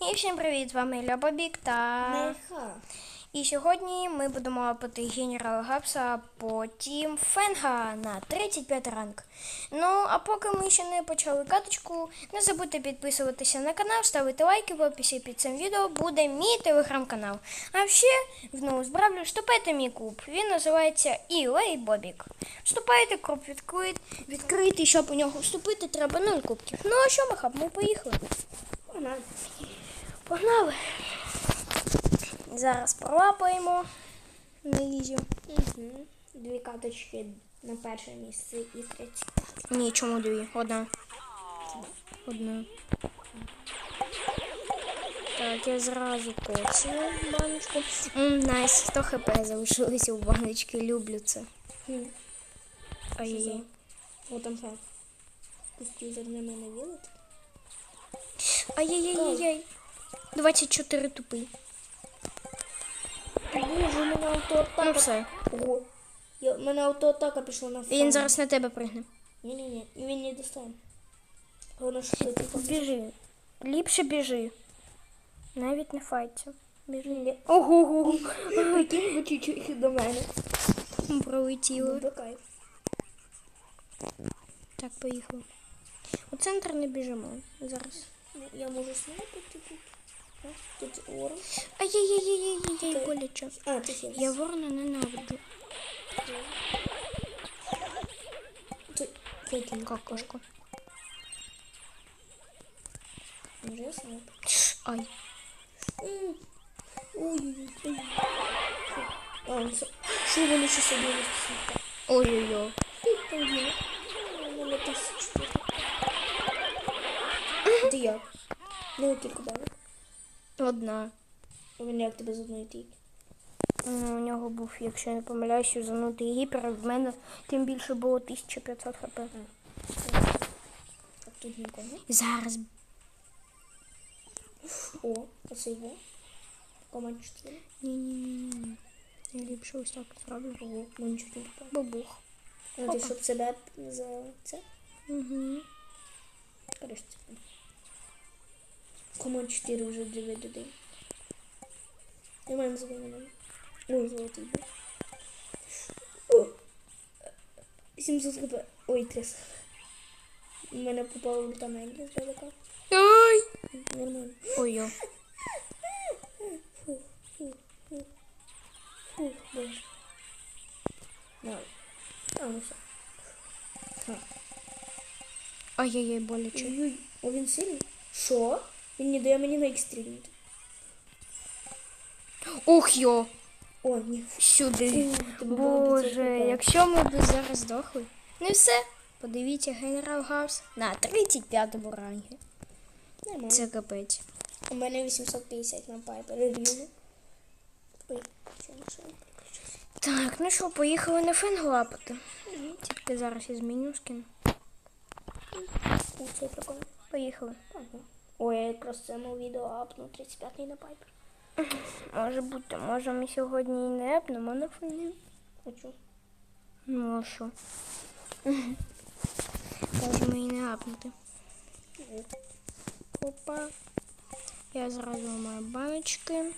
І всім привіт! З вами Ілля Бобік та. Неха. І сьогодні ми будемо лапати генерала Гапса, а потім Фенга на 35 ранг. Ну, а поки ми ще не почали каточку, не забудьте підписуватися на канал, ставити лайки в описі під цим відео буде мій телеграм-канал. А ще ну, збравлю, вступайте в мій клуб. Він називається Ілей Бобік. Вступайте, клуб відкрит, відкритий, щоб у нього вступити, треба 0 кубків. Ну а що, Махаб, ми поїхали. Погнали. Зараз пролапаємо на ізі. Угу. Дві каточки на перше місце і третє. Ні, чому дві? Одна. Одна. Так, я зразу коцію баночку. Мм, найс, 100 хп залишилося у баночки, люблю це. Хм. Ай-яй-яй. О, там що? Пустюзер на мене вілить. Ай-яй-яй-яй. 24 тупий. Боже, у мене автоатака. Ну все. Ого. Я, у мене автоатака пішла на Він зараз на тебе пригне. Ні-ні-ні, він не достане. Воно що типу. Біжи. Ліпше біжи. Навіть не файтся. Біжи. Ні. Ого. Прикинь, ви чуть-чуть до мене. Пролетіло. Буде кайф. Так, поїхали. У центр не біжимо зараз. Ну, Я можу снайпити тут. Тут ворон. Ай-яй-яй-яй-яй, боляче. А, ти хіл. Я ворона ненавиджу. Ти прикинь, Какашку. Може я? Ай. Ой-ой-ой. А, ну все. Що вони ще собі? Ой-ой-ой. Там є. У мене тисячу. Ти як? Ну, кілька дали. Одна. У мене як тебе з одної. Ну, У нього був, якщо я не помиляюсь, занутий гіпер, а в мене тим більше було 1500 хп. Так тут нікого. Зараз. О, а це його. Команд 4. Ні-ні-ні. Я ліпше ось так зроблю. Ого, ми нічого не попали. Бабух. А ти щоб себе за це? Угу. Короче, це. Команд 4 вже диви додим. І в мене зелений. Ой, золотий був. О! 700 хп. Ой, 300. У мене попало ульта на Енглі з левака. Нормально. Ой-ой. Фух, фух, фух. Фух, боже. На. А, ну все. Ай-яй-яй, боляче. Ой, він сильний? Що? Він не дає мені на стрільнути. Ух йо! О, ні. Сюди. Ух, тебе було 500 Боже, якщо ми б зараз здохли. Ну і все. Подивіться, генерал Гаус на 35-му рангі. Нормально. Це капець. У мене 850 на пайпер рівно. Ой, що машина. Так, ну що, поїхали на фенг лапати. Тільки зараз я зміню скін. Це прикольно. Поїхали. Ага. Ой, я якраз цьому відео апну 35-й на пайпер. Може бути, може ми сьогодні і не епнемо на фені. А чо? Ну а що? Можемо і не апнути. Опа. Я зразу маю баночки.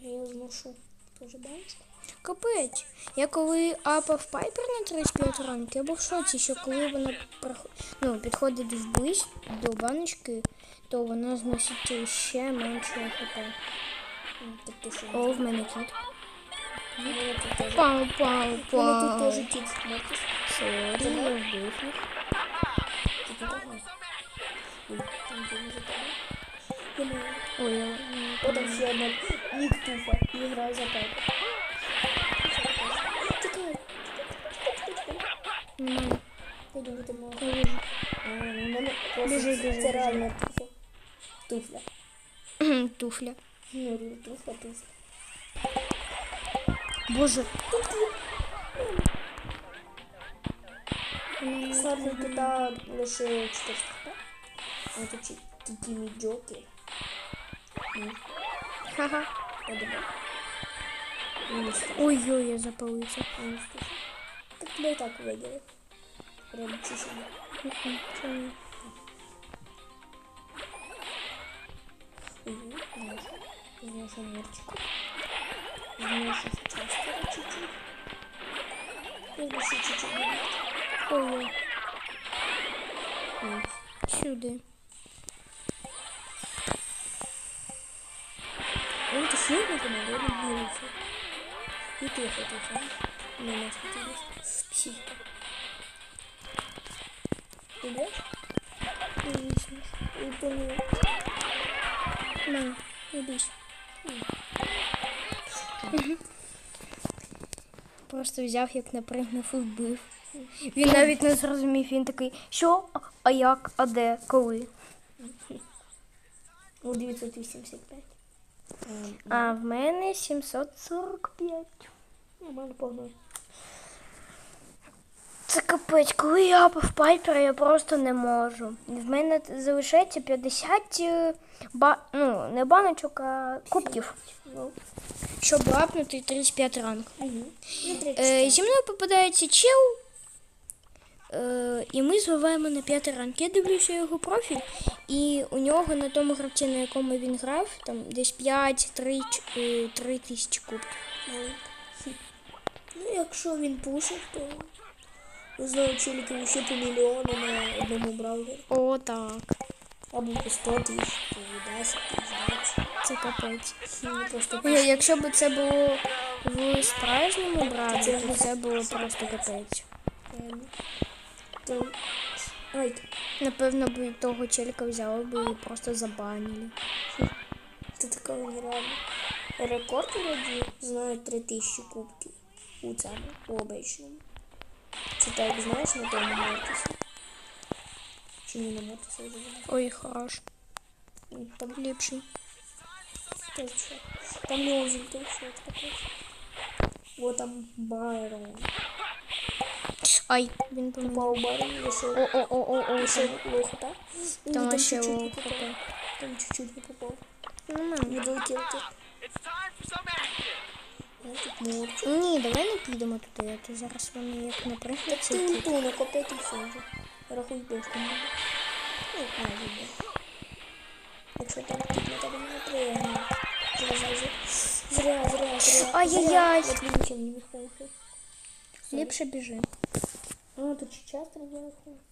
Я зношу теж баночку. Капець. Я коли апав пайпер на 35 ранг, я був в шоці, що коли вона ну, підходить вблизь до баночки, то вона зносить ще менше хп. Що? О, в мене кіт. Пау, пау, У мене тут пау. теж кіт. Сорі, я вбив їх. Ой. Я там ще одна нік туфа і грає за пайпер. Пойду до тебе. Я вижу. А, у мене просто Біжи, це- біжи, Це біжи. реально туфа. Туфля. Туфля. Ну, туфля, туфля. Боже. Слабий кита лише 400 хп. А тут чи- тільки мій джокер. Ну, Ха-ха. я думаю. Мінус сто. Ой-ой, я запалився. Мінус сто. Так тебе і так виділи. Прям чуть-чуть. Мгм, це ні. Вношу мурчику. Вношу часто чуть-чуть. И еще чуть-чуть будет. Ой, Ой. сюди. Он то сильно помогает, он бьется. И ты это тоже. Не может быть. Психика. Ты бьешь? И. На, не бійся. Просто взяв, як напригнув і вбив. Він навіть не зрозумів, він такий, що, А- як, а де, коли. Ну, 985. Ем, А в мене 745. Нормально погнали. Це капець, коли я в пайпер, я просто не можу. В мене залишається 50 е, ба... ну, не баночок, а кубків, Ну. щоб лапнути 35 ранг. Угу. Е, зі мною попадається чел, е, і ми зливаємо на п'ятий ранг. Я дивлюся його профіль, і у нього на тому гравці, на якому він грав, там десь 5-3 е, 3 тисячі кубків. Ну, Ну, якщо він пушить, то ви знову челіки по мільйону на одному браузері. О, так. Або по 100 тисяч, по 10 тисяч, Це капець. Просто Ні, якщо б це було в справжньому браузері, то це було просто капець. То... Ай, Напевно, б того челіка взяли б і просто забанили. це такого нереально. Рекорд вроді знає 3000 кубків у цьому, у обичному. Це так, знаєш, на тому Мортисі. Чи не на Мортисі вже? Ой, хорош. М, Там Ліпший. Теж що? Там не узел, то що таке. Вот там Байрон. Ай, він помилує. Попав Байрон, лишив. О-о-о-о-о. Лишив лохота. Ой, Там ще чуть-чуть не лохота. попав. Там чуть-чуть не попав. Нормально. Не долетів тут. Мурчу. Ні, давай не підемо туди, а то зараз вони як наприклад Ти тут. ульту накопити вже. Рахуй бешку. Ну, майже йде. Якщо там тут на тебе не прийняли. Зря, зря, зря. Ай-яй-яй. Не. Ліпше біжи. А, тут ще часто.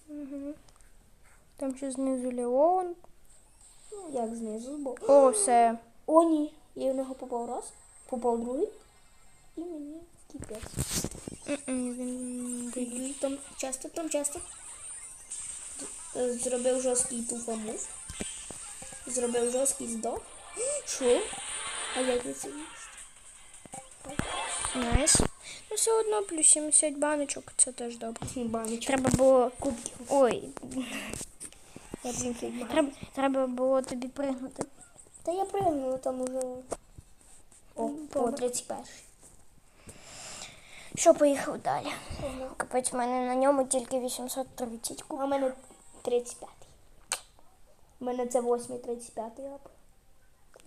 Угу. Там ще знизу Леон. Ну, як знизу, бо... О, все. О, ні. Я в нього попав раз, попав другий. І мені кіпець. Там часто, там часто. Е, Зробив жорсткий туфа мув. Зробив жорсткий здох. Що? А як це найс. Ну все одно плюс 70 баночок, це теж добре. Баночка. Треба було. Кубків. Ой, Я блін треба, треба було тобі пригнути. Та я пригнула там уже. О, о, Добре. 31. Що поїхав далі? Капець, в мене на ньому тільки 830 А в мене 35. У мене це 8 35 ап.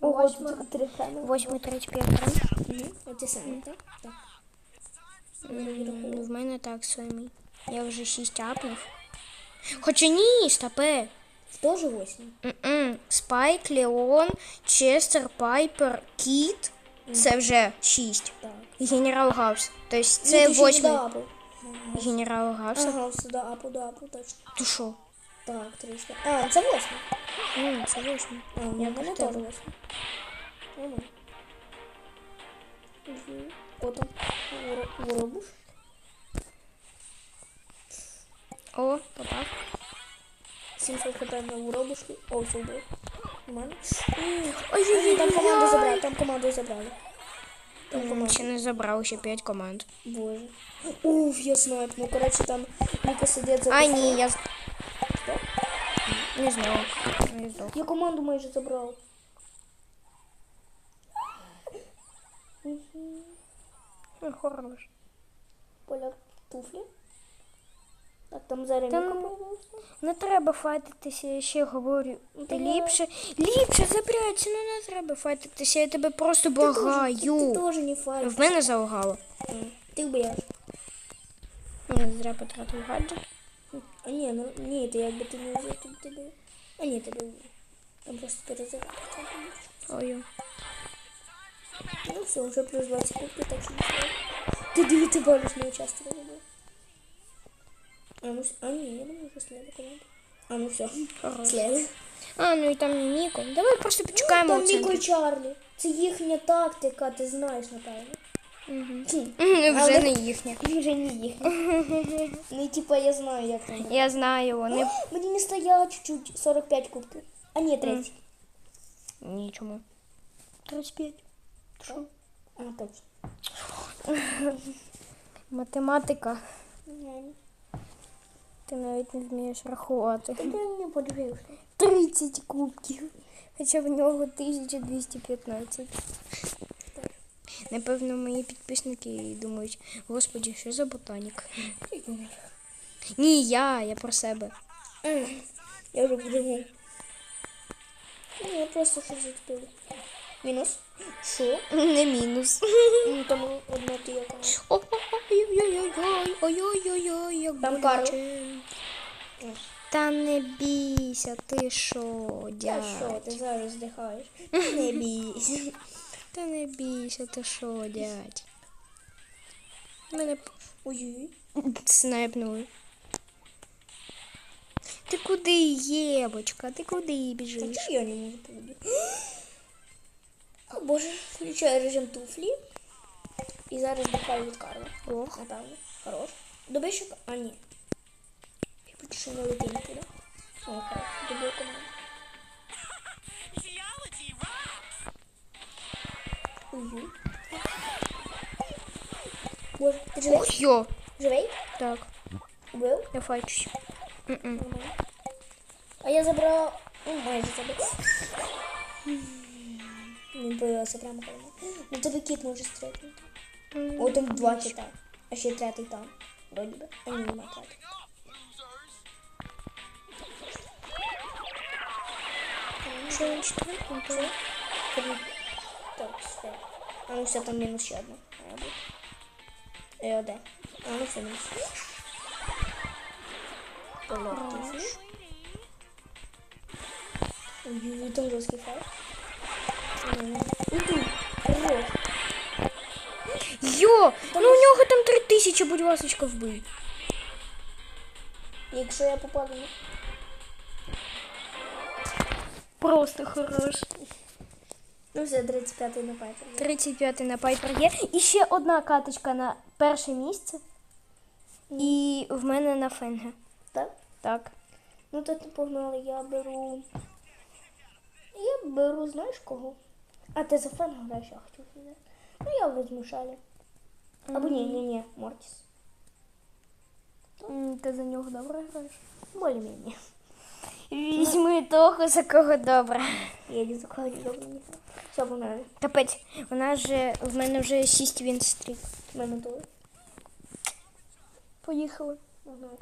Ого, Восьма, тут три 835 грам. Оце саме, так? Так. В мене так самий. Я вже 6 апнув. Хоча ні, стопе. Теж 8. М-м. Спайк, Леон, Честер, Пайпер, Кіт. Це вже 6. Так. Генерал Гаус. Тобто це ти ще восьмий до апу. генерал Гаус. Ага, все до апу, до апу, точно. Ти що? Так, 35. А, це 8. М, Це восьмий. А, у мене теж повторю. 8. Нормально. Угу. Потім воробуш. О, попав. 700 хп на воробушки. О, все вбив. Нормально. Ой-ой-ой, Там команду забрали, там команду забрали. Там М, команду. Ще не забрав, ще 5 команд. Боже. Уф, я снайп. Ну, коротше, там Ніка сидить за А, кустом. ні, я з- Що? не знаю. Не здох. Я команду майже забрав. Ну, Хорош. Поля туфлі. Так, там зараз Та Ніка ну. появився. Не треба файтитися, я ще говорю. Ну, Ти ліпше, ліпше забирайся, ну не треба файтитися, я тебе просто благаю. Ти теж не файт. В мене залагало. Ти вб'єш. Я зря потратив гаджет. А ні, ну ні, ти якби ти не взяв, то тебе. А ні, тебе вб'є. Там просто перезарядка. Ой. Все, вже плюс 20 кубків, так що не. Ти бачиш мою частину робив. А ну, а ні, я думаю, що слева команда. А ну все, слева. А, ну і там Ніко. Давай просто почекаємо Там у Міко і. Чарлі. Це їхня тактика, ти знаєш, напевно. Хм. Вже не їхня. Вже не їхня. Ну, типа, я знаю, як там. Я знаю, вони. Мені не стояло чуть-чуть 45 кубків. А ні, 30. Нічому. 35. Що? А, точно. Математика. Ти навіть не вмієш рахувати. Ти не подивився. 30 кубків. Хоча в нього 1215. Напевно, мої підписники думають, господі, що за ботанік? Ні, я, я про себе. Я вже. Ні, я просто щось зацепила. Мінус. Що? Не мінус. Ну, там одна ти яка. Ой-ой-ой-ой, ой-ой-ой, як боляче. Та не бійся, ти що, Та дядь? що, ти зараз здихаєш? Не бійся. Та не бійся, ти що, дядь? Мене Ой-ой. снайпнули. Ти куди, Євочка? Ти куди Та біжиш? чого я не можу поводити? О боже, включаю режим туфлі. І зараз здихаю від Карла. Ох. Напевно. Хорош. Добий ще... А, ні. Я поки що не летів. О, хорош. Добив команду. Geology rocks. Боже, ти живий? Ух, йо. Живий? Так, Убив? я. М-м. Нормально. А я забрав... Ну, майже забрав. Не появився прямо коло. Ну тебе кіт може стрикнути. О, там два кита. А ще третій там. Вроді би. А ні, нема третій. Що він четвертий? Три. Три. Так, все. А ну все, там мінус ще одна. Має бути. Е, де? А ну все, мінус. Полок туфлі. Ой, там жорсткий файл. Уйду. Хорош. Йо! Ну у нього там три тисячі, будь ласочка, вбий. Якщо я попаду на... Просто хорош. Ну все, 35-й на Пайпер. 35 на Пайпер є. І ще одна каточка на перше місце. І в мене на Фенге. Так? Так. Ну то ти погнали, я беру. Я беру, знаєш кого? А ти за фен граєш, я хотів взяти. Ну я візьму шалі. Або ні, ні, ні, Мортіс. Ти за нього добре граєш? Более-менее. Візьми того, за кого добре. Я не за кого не добре не. Все, погнали. Капець, вона вже в мене вже 6 він стрік. В мене то. Поїхали. Ага.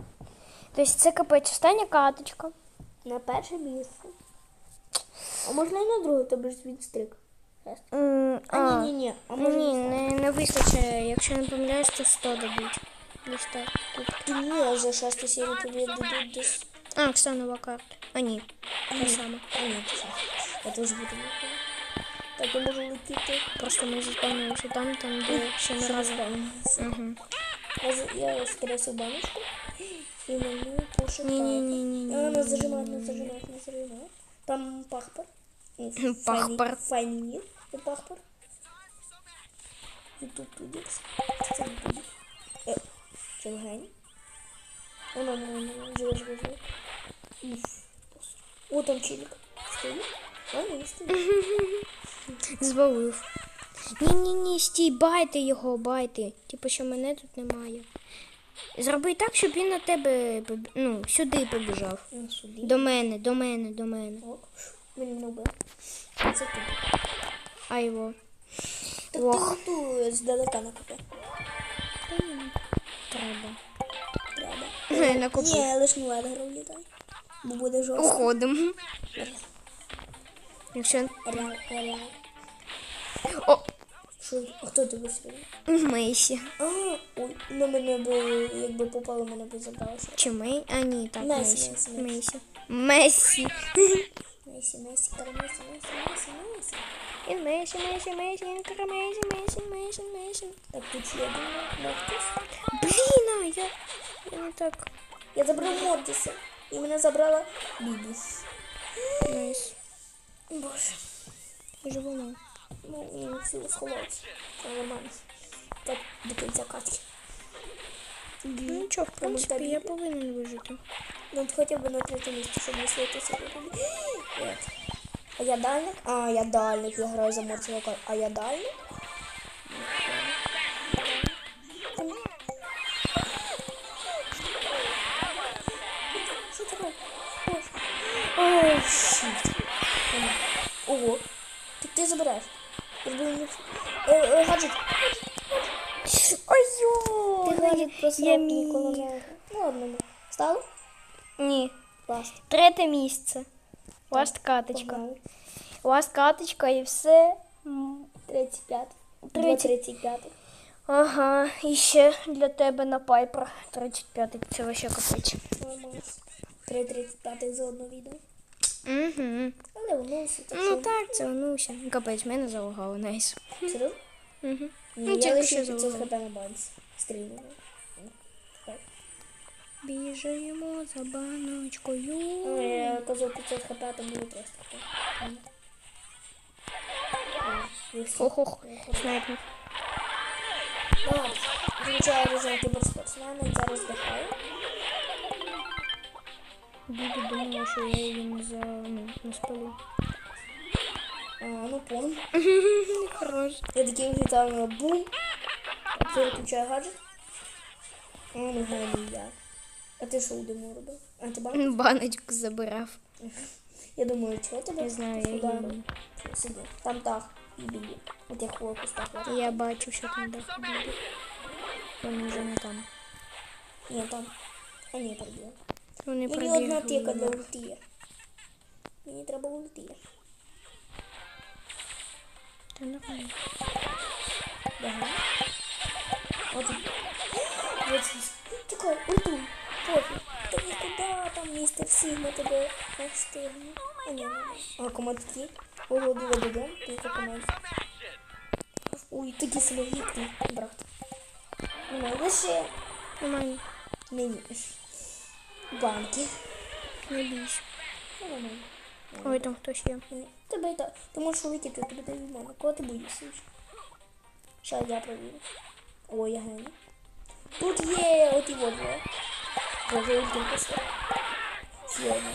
Тобто це капець остання каточка. На перше місце. А можна і на друге, тобі ж відстрик. М, А, ні, ні, ні. А може Ні, не не, вистачає. Якщо не помиляюсь, то 100 дадуть. Десь так. Ти ні, а за шесту серію тобі дадуть десь. А, кстати, нова карта. А ні, та сама. А ні, це. Я теж буду виходити. Так, я можу летіти. Просто ми заспавнилися там, там, де ще не. Угу. Я, я скидався в баночку і мені пушить Ні-ні-ні-ні-ні. А, нас зажимають, нас зажимають, нас зажимають. Там пахпар. Ні, Пахпар. файний- Файний мір у пахпар. Ютуб тудікс. Це не тудік. Е, Це легень. Воно, воно, воно, живе, живе, живе. О, там не стоїть. Звалив. Ні-ні-ні, стій, байте його, байте. Типу, що мене тут немає. Зроби так, щоб він на тебе ну, сюди побіжав. На суді. До мене, до мене, до мене. Ок. Він мене вбив. Це тут. А його. Так Ох. ти ту здалека накопи. Треба. Треба. На купу. Ні, лиш не ледгер влітай. Бо буде жорстко. Уходимо. Якщо. Реал, реал. О! Що? А хто тебе сьогодні? Мейсі. А, ой, на мене би, якби попало, мене би забралося. Чи Мей? А ні, так, Месі, Мейсі. Месі, Мейсі. Месі. Месі, Месі, Карамесі, Месі, Месі, Месі. Він Месі, Месі, Месі, він Месі, Месі, Месі, Месі. Так, тут ще один Мортис. Блін, а я, я не так. Я забрав Мортиса. І мене забрала Бібі. Найс. Боже. Живемо. Ну, він силу сховався. Нормально. Так, до кінця катки. Ну нічого, в принципі, я повинен вижити. Ну, от хоча б на третьому місці, щоб не світитися. От. А я дальник? А, я дальник. Я граю за Мортиса. А я дальник? Забираєш. Е, е, гаджет. Ой-ой! Ти гаджет просто ніколи не... Ну, ладно. Став? Ні. Ласт. Третє місце. Ласт каточка. Ласт каточка і все. М, 35. Тридцять. 35. Ага, і ще для тебе на Пайпер 35 це вообще капець. Нормально. 3.35 за одне відео. Угу. Але все так. Ну так, це онуся. Капець, мене залагало, найс. Серйозно? Угу. Ні, Ну, я тільки лише що 500 залагало. хп на банці. Стрільно. Біжимо за баночкою. Ну, я казав 500 хп, а там було 300 хп. Ох-ох, снайпер. Включаю режим кіберспортсмена і зараз дихаю. Біби думала, що я її не за ну, не спалю. А, ну пом. Хорош. Я такий влітаю на бум. А ти виключаю гаджет. А, не знаю, не я. А ти що у диму робив? Антибан? Баночку забирав. Я думаю, чого тебе? Я знаю, Ти я ударив? гінь. Сиди. Там так. І білі. У тих хвилин кустах. лежать. Я бачу, що там дах буде. Вони вже не там. Ні, там. А ні, пробіг. Вони Мені одна тика для ульти є. Мені треба ульти. Та нормально. Ага. От. Вот здесь. Тікай, ульту. Пофіг. Та нікуди там містер Сігма тебе не встигне. А ні. А командки? Ого, диво додому. Тільки команд. Ой, такі самовітні, брат. Ну, лише Нормально. мені. Банки. Не бійся. Ну. Ой, там хтось є. Тебе так. Ти можеш улетіти, тобі дають мене. Кого ти боїшся? Щас я провірю. О, я геній. Тут є оті вот два. Боже, поставив. Ще одна.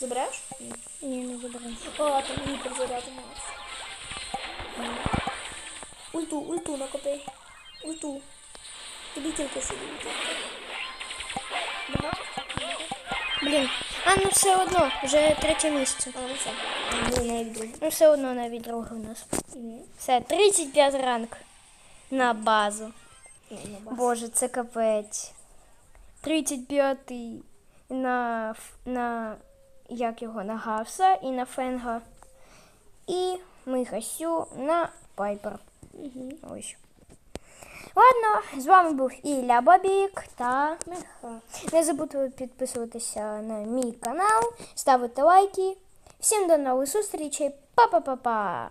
Забереш? Ні. Ні, не забирай. А, там мені перезаряд у Ульту, ульту накопи. Ульту. Тобі тільки сюди ульту. Блін. А, ну все одно, вже третє місце. А, ну все. Ну, навіть друге. Ну все одно навіть друге у нас. Все, 35 ранг на базу. На. Боже, це капець. 35 на, на як його, на Гавса і на Фенга. І Михасю на Пайпер. Угу. Ось. Ладно, з вами був Ілля Бабік та Миха. не забудьте підписуватися на мій канал, ставити лайки. Всім до нових зустрічей. Па-па-па-па!